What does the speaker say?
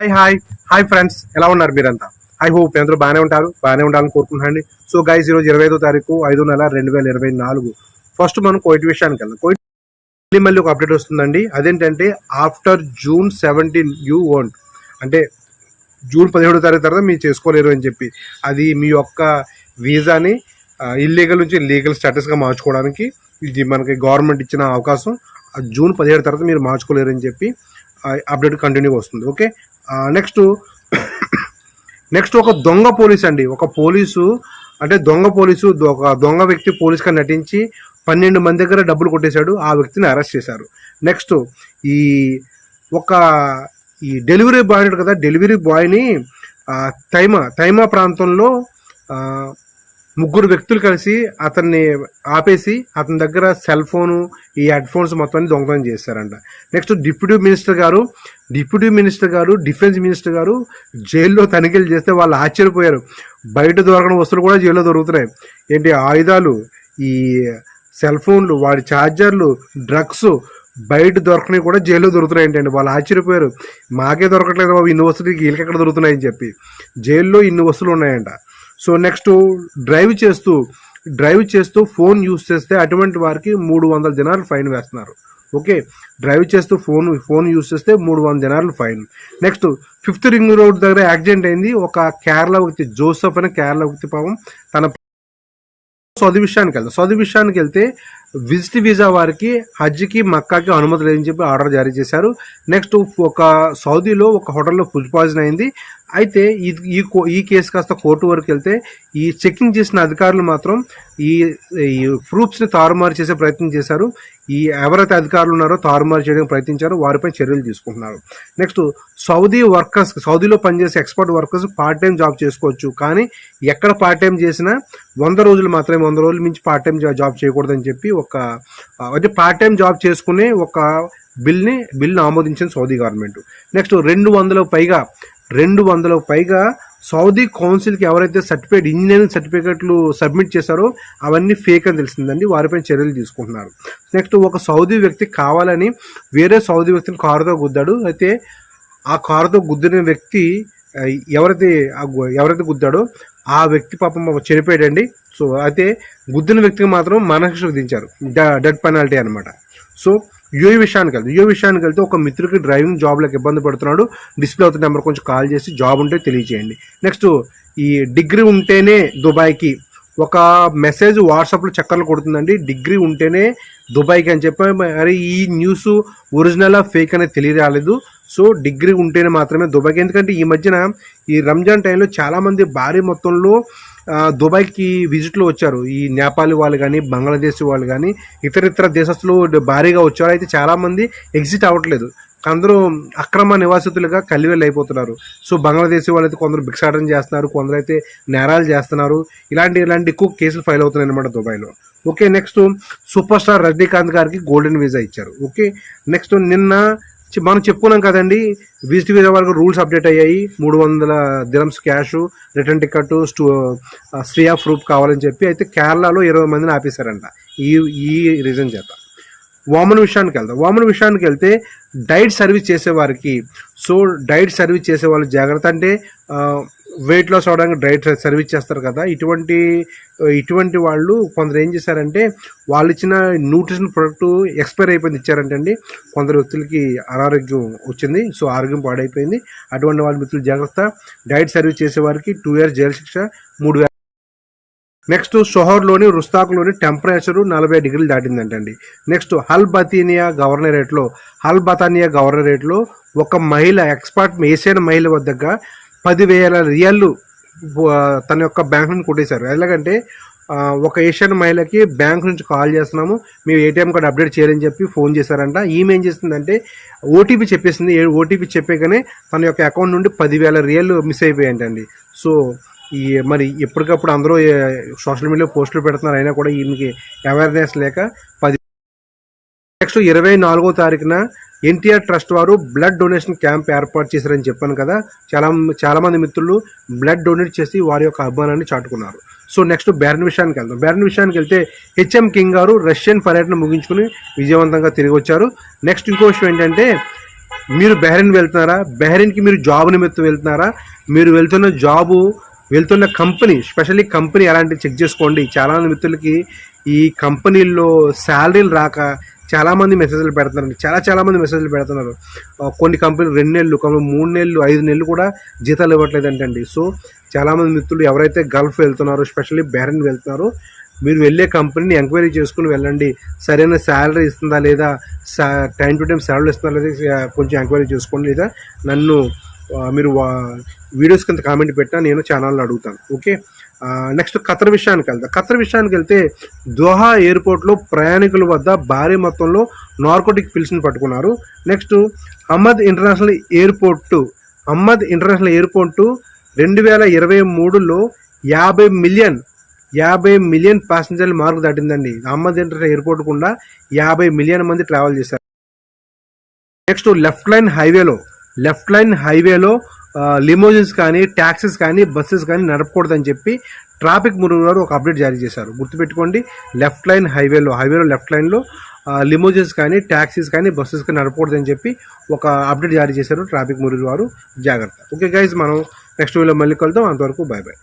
Hi hi hi friends ఎలా ఉన్నారు మీరంతా? ఐ హోప్ అందరూ బాగానే ఉంటారు. బాగానే ఉండాలని కోరుకుంటున్నాండి సో గైస్ ఈరోజు ఇరవై ఐదో తారీఖు ఐదో నెల రెండు వేల ఇరవై నాలుగు. ఫస్ట్ మనం కోయిట్ విషయానికి వెళ్దాం. కోయిట్ మళ్ళీ మళ్ళీ ఒక అప్డేట్ వస్తుందండి. అదేంటంటే after June seventeen you won't అంటే జూన్ పదిహేడో తారీఖు తర్వాత మీరు చేసుకోలేరు అని చెప్పి. అది మీ యొక్క వీసాని ఇల్లీగల్ నుంచి లీగల్ స్టేటస్గా మార్చుకోవడానికి ఇది మనకి గవర్నమెంట్ ఇచ్చిన అవకాశం. జూన్ పదిహేడు తర్వాత మీరు మార్చుకోలేరు అని చెప్పి అప్డేట్ కంటిన్యూ వస్తుంది. ఓకే నెక్స్ట్ నెక్స్ట్ ఒక దొంగ పోలీస్ అండి. ఒక పోలీసు అంటే దొంగ పోలీసు ఒక దొంగ వ్యక్తి పోలీస్గా నటించి పన్నెండు మంది దగ్గర డబ్బులు కొట్టేశాడు. ఆ వ్యక్తిని అరెస్ట్ చేశారు. నెక్స్ట్ ఈ ఒక ఈ డెలివరీ బాయ్ ఉంటాడు కదా డెలివరీ బాయ్ని తైమ తైమా తైమా ప్రాంతంలో ముగ్గురు వ్యక్తులు కలిసి అతన్ని ఆపేసి అతని దగ్గర సెల్ ఫోను ఈ హెడ్ ఫోన్స్ మొత్తాన్ని దొంగతనం చేశారంట. నెక్స్ట్ డిప్యూటీ మినిస్టర్ గారు డిప్యూటీ మినిస్టర్ గారు డిఫెన్స్ మినిస్టర్ గారు జైల్లో తనిఖీలు చేస్తే వాళ్ళు ఆశ్చర్యపోయారు. బయట దొరకని వస్తువులు కూడా జైల్లో దొరుకుతున్నాయి. ఏంటి ఆయుధాలు ఈ సెల్ ఫోన్లు వాడి ఛార్జర్లు డ్రగ్స్ బయట దొరకనివి కూడా జైల్లో దొరుకుతున్నాయి ఏంటండి? వాళ్ళు ఆశ్చర్యపోయారు. మాకే దొరకట్లేదు బాబు ఇన్ని వస్తువులు వీళ్ళకి ఎక్కడ దొరుకుతున్నాయని చెప్పి. జైల్లో ఇన్ని వస్తువులు ఉన్నాయంట. సో నెక్స్ట్ డ్రైవ్ చేస్తూ డ్రైవ్ చేస్తూ ఫోన్ యూస్ చేస్తే అటువంటి వారికి మూడు వందల దినాలు ఫైన్ వేస్తున్నారు. ఓకే? డ్రైవ్ చేస్తూ ఫోన్ ఫోన్ యూస్ చేస్తే మూడు వందల దినాలు fine. Next fifth ring road దగ్గర యాక్సిడెంట్ అయింది. ఒక కేరళ వ్యక్తి జోసఫ్ అనే కేరళ వ్యక్తి పాపం తన సౌదీ విషయానికి వెళ్తాం సౌదీ విషయానికి వెళ్తే విజిట్ వీసా వారికి హజ్కి మక్కాకి అనుమతి లేదని చెప్పి ఆర్డర్ జారీ చేశారు. నెక్స్ట్ ఒక సౌదీలో ఒక హోటల్లో ఫుడ్ పాయిజన్ అయింది. అయితే ఈ కో- ఈ కేసు కాస్త కోర్టు వరకు వెళ్తే ఈ చెకింగ్ చేసిన అధికారులు మాత్రం ఈ ఈ ప్రూఫ్స్ని తారుమారు చేసే ప్రయత్నం చేశారు. ఈ ఎవరైతే అధికారులు ఉన్నారో తారుమారు చేయడానికి ప్రయత్నించారో వారిపై చర్యలు తీసుకుంటున్నారు. నెక్స్ట్ సౌదీ వర్కర్స్ సౌదీలో పనిచేసే expert workers part time job చేసుకోవచ్చు. కానీ ఎక్కడ పార్ట్ టైం చేసినా వంద రోజులు మాత్రమే వంద రోజులు మించి పార్ట్ టైం జాబ్ చేయకూడదని చెప్పి ఒక అంటే పార్ట్ టైం జాబ్ చేసుకునే ఒక బిల్ని బిల్ని ఆమోదించింది సౌదీ గవర్నమెంట్ నెక్స్ట్ రెండు వందల పైగా రెండు వందలకు పైగా సౌదీ కౌన్సిల్కి ఎవరైతే సర్టిఫికేట్ ఇంజనీరింగ్ సర్టిఫికేట్లు సబ్మిట్ చేశారో అవన్నీ ఫేక్ అని తెలిసిందండి. వారిపై చర్యలు తీసుకుంటున్నారు. నెక్స్ట్ ఒక సౌదీ వ్యక్తి కావాలని వేరే సౌదీ వ్యక్తిని కారుతో గుద్దాడు. అయితే ఆ కారుతో గుద్దిన వ్యక్తి ఎవరైతే ఆ ఎవరైతే గుద్దాడో ఆ వ్యక్తి పాపం పాపం చనిపోయాడండి. సో అయితే గుద్దిన వ్యక్తికి మాత్రం మనశిక్ష విధించారు. డెడ్ పెనాల్టీ అనమాట సో యూఏ విషయానికి వెళ్తే యూఏ విషయానికి వెళ్తే ఒక మిత్రుడికి డ్రైవింగ్ జాబ్లకు ఇబ్బంది పడుతున్నాడు డిస్ప్లే అవుతున్న నెంబర్ కొంచెం కాల్ చేసి జాబ్ ఉంటే తెలియజేయండి. నెక్స్ట్ ఈ డిగ్రీ ఉంటేనే దుబాయ్కి ఒక మెసేజ్ వాట్సాప్లో చక్కర్లు కొడుతుందండి డిగ్రీ ఉంటేనే దుబాయ్కి అని చెప్పి మరి ఈ న్యూస్ ఒరిజినల్ ఫేక్ అనేది తెలియరాలేదు. సో డిగ్రీ ఉంటేనే మాత్రమే దుబాయ్కి. ఎందుకంటే ఈ మధ్యన ఈ రంజాన్ టైంలో చాలామంది భారీ మొత్తంలో దుబాయ్కి విజిట్లో వచ్చారు. ఈ నేపాలి వాళ్ళు కానీ బంగ్లాదేశ్ వాళ్ళు కానీ ఇతర ఇతర దేశస్తులు భారీగా వచ్చారు. అయితే చాలామంది ఎగ్జిట్ అవ్వట్లేదు. అందరూ అక్రమ నివాసితులుగా కలివెళ్ళి అయిపోతున్నారు. సో బంగ్లాదేశ్ వాళ్ళు అయితే కొందరు భిక్షాటం చేస్తున్నారు. కొందరు అయితే నేరాలు చేస్తున్నారు. ఇలాంటి ఇలాంటి ఎక్కువ కేసులు ఫైల్ అవుతున్నాయి అనమాట దుబాయ్లో. Okay next super star Rajinikanth గారికి గోల్డెన్ వీసా ఇచ్చారు. ఓకే నెక్స్ట్ నిన్న మనం చెప్పుకున్నాం కదండి విజిట్ వీసా వాళ్ళకి రూల్స్ అప్డేట్ అయ్యాయి మూడు వందల దిరమ్స్ క్యాష్ రిటర్న్ టికెట్ స్టూ స్ట్రీ ఆఫ్ ప్రూఫ్ కావాలని చెప్పి అయితే కేరళలో ఇరవై మందిని ఆపేశారంట. ఈ ఈ రీజన్ చేత. వామన్ విషయానికి వెళ్తాం వామన్ విషయానికి వెళ్తే డైట్ సర్వీస్ చేసేవారికి సో డైట్ సర్వీస్ చేసే వాళ్ళు జాగ్రత్త. అంటే వెయిట్ లాస్ అవడానికి డైట్ సర్వీస్ చేస్తారు కదా ఇటువంటి ఇటువంటి వాళ్ళు కొందరు ఏం చేశారంటే వాళ్ళు ఇచ్చిన న్యూట్రిషన్ ప్రొడక్ట్ ఎక్స్పైర్ అయిపోయింది ఇచ్చారంటే అండి కొందరు వ్యక్తులకి అనారోగ్యం వచ్చింది సో ఆరోగ్యం పాడైపోయింది. అటువంటి వాళ్ళ మిత్రులు జాగ్రత్త డైట్ సర్వీస్ చేసేవారికి టూ ఇయర్స్ జైలు శిక్ష మూడు నెక్స్ట్ షోహర్లోని రుస్తాక్లోని టెంపరేచరు నలభై డిగ్రీలు దాటిందంటండి నెక్స్ట్ హల్ బతీనియా గవర్నరేట్లో హల్ బతానియా గవర్నరేట్లో ఒక మహిళ ఎక్స్పర్ట్ ఏసైన మహిళ వద్దగా పదివేల రియల్లు తన యొక్క బ్యాంక్ నుంచి కొట్టేశారు. ఎలాగంటే ఒక ఏషియన్ మహిళకి బ్యాంక్ నుంచి కాల్ చేస్తున్నాము మీ ఏటీఎం కార్డు అప్డేట్ చేయాలని చెప్పి ఫోన్ చేశారంట. ఈమె ఏం చేసిందంటే ఓటీపీ చెప్పేసింది. ఓటీపీ చెప్పేగానే తన యొక్క అకౌంట్ నుండి పదివేల రియల్ మిస్ అయిపోయాయంటండి. సో ఈ మరి ఎప్పటికప్పుడు అందరూ సోషల్ మీడియా పోస్టులు పెడుతున్నారు. అయినా కూడా ఈమెకి అవేర్నెస్ లేక పది నెక్స్ట్ ఇరవై నాలుగో తారీఖున ఎన్టీఆర్ ట్రస్ట్ వారు బ్లడ్ డొనేషన్ క్యాంప్ ఏర్పాటు చేశారని చెప్పాను కదా. చాలా చాలామంది మిత్రులు బ్లడ్ డొనేట్ చేసి వారి యొక్క అభిమానాన్ని చాటుకున్నారు. సో నెక్స్ట్ బ్యారన్ విషయానికి వెళ్దాం. బ్యారన్ విషయానికి వెళ్తే హెచ్ఎం కింగ్ గారు రష్యన్ పర్యటన ముగించుకుని విజయవంతంగా తిరిగి వచ్చారు. నెక్స్ట్ ఇంకో విషయం ఏంటంటే మీరు బెహ్రెన్ వెళ్తున్నారా? బెహ్రెన్కి మీరు జాబ్ నిమిత్తం వెళ్తున్నారా? మీరు వెళ్తున్న జాబు వెళ్తున్న కంపెనీ స్పెషల్లీ కంపెనీ ఎలాంటి చెక్ చేసుకోండి. చాలా మంది మిత్రులకి ఈ కంపెనీల్లో శాలరీలు రాక చాలామంది మెసేజ్లు పెడుతున్నారండి. చాలా చాలామంది మెసేజ్లు పెడుతున్నారు. కొన్ని కంపెనీలు రెండు నెలలు కొన్ని మూడు నెలలు ఐదు నెలలు కూడా జీతాలు ఇవ్వట్లేదు అంటండి సో చాలామంది మిత్రులు ఎవరైతే గల్ఫ్ వెళ్తున్నారో స్పెషల్లీ బెహ్రెన్ వెళ్తున్నారో మీరు వెళ్ళే కంపెనీని ఎంక్వైరీ చేసుకుని వెళ్ళండి. సరైన శాలరీ ఇస్తుందా లేదా టైం టు టైం శాలరీ ఇస్తుందా లేదా కొంచెం ఎంక్వైరీ చేసుకోండి లేదా నన్ను మీరు వీడియోస్ కింద కామెంట్ పెట్టినా నేను ఛానల్లో అడుగుతాను. ఓకే? నెక్స్ట్ ఖతర్ విషయానికి వెళ్తా. ఖతర్ విషయానికి వెళ్తే దోహా ఎయిర్పోర్ట్లో ప్రయాణికుల వద్ద భారీ మొత్తంలో నార్కోటిక్ పిల్స్ని పట్టుకున్నారు. Next Ahmad international airport Ahmad international airport రెండు వేల ఇరవై మూడులో యాభై మిలియన్ యాభై మిలియన్ ప్యాసింజర్ల మార్కు దాటిందండి. అహ్మద్ ఇంటర్నేషనల్ ఎయిర్పోర్ట్ కూడా యాభై మిలియన్ మంది ట్రావెల్ చేశారు. నెక్స్ట్ లెఫ్ట్ లైన్ హైవేలో లెఫ్ట్ లైన్ హైవేలో లిమోజిన్స్ కానీ ట్యాక్సీస్ కానీ బస్సెస్ కానీ నడపకూడదని చెప్పి ట్రాఫిక్ మురుగు గారు ఒక అప్డేట్ జారీ చేశారు. గుర్తుపెట్టుకోండి లెఫ్ట్ లైన్ హైవేలో హైవేలో లెఫ్ట్ లైన్లో లిమోజిన్స్ కానీ ట్యాక్సీస్ కానీ బస్సెస్ కానీ నడపకూడదని చెప్పి ఒక అప్డేట్ జారీ చేశారు ట్రాఫిక్ మురుగు వారు జాగ్రత్త. ఓకే గైజ్ మనం నెక్స్ట్ వీడియో మళ్ళీ కలుద్దాం. అంతవరకు బాయ్ బాయ్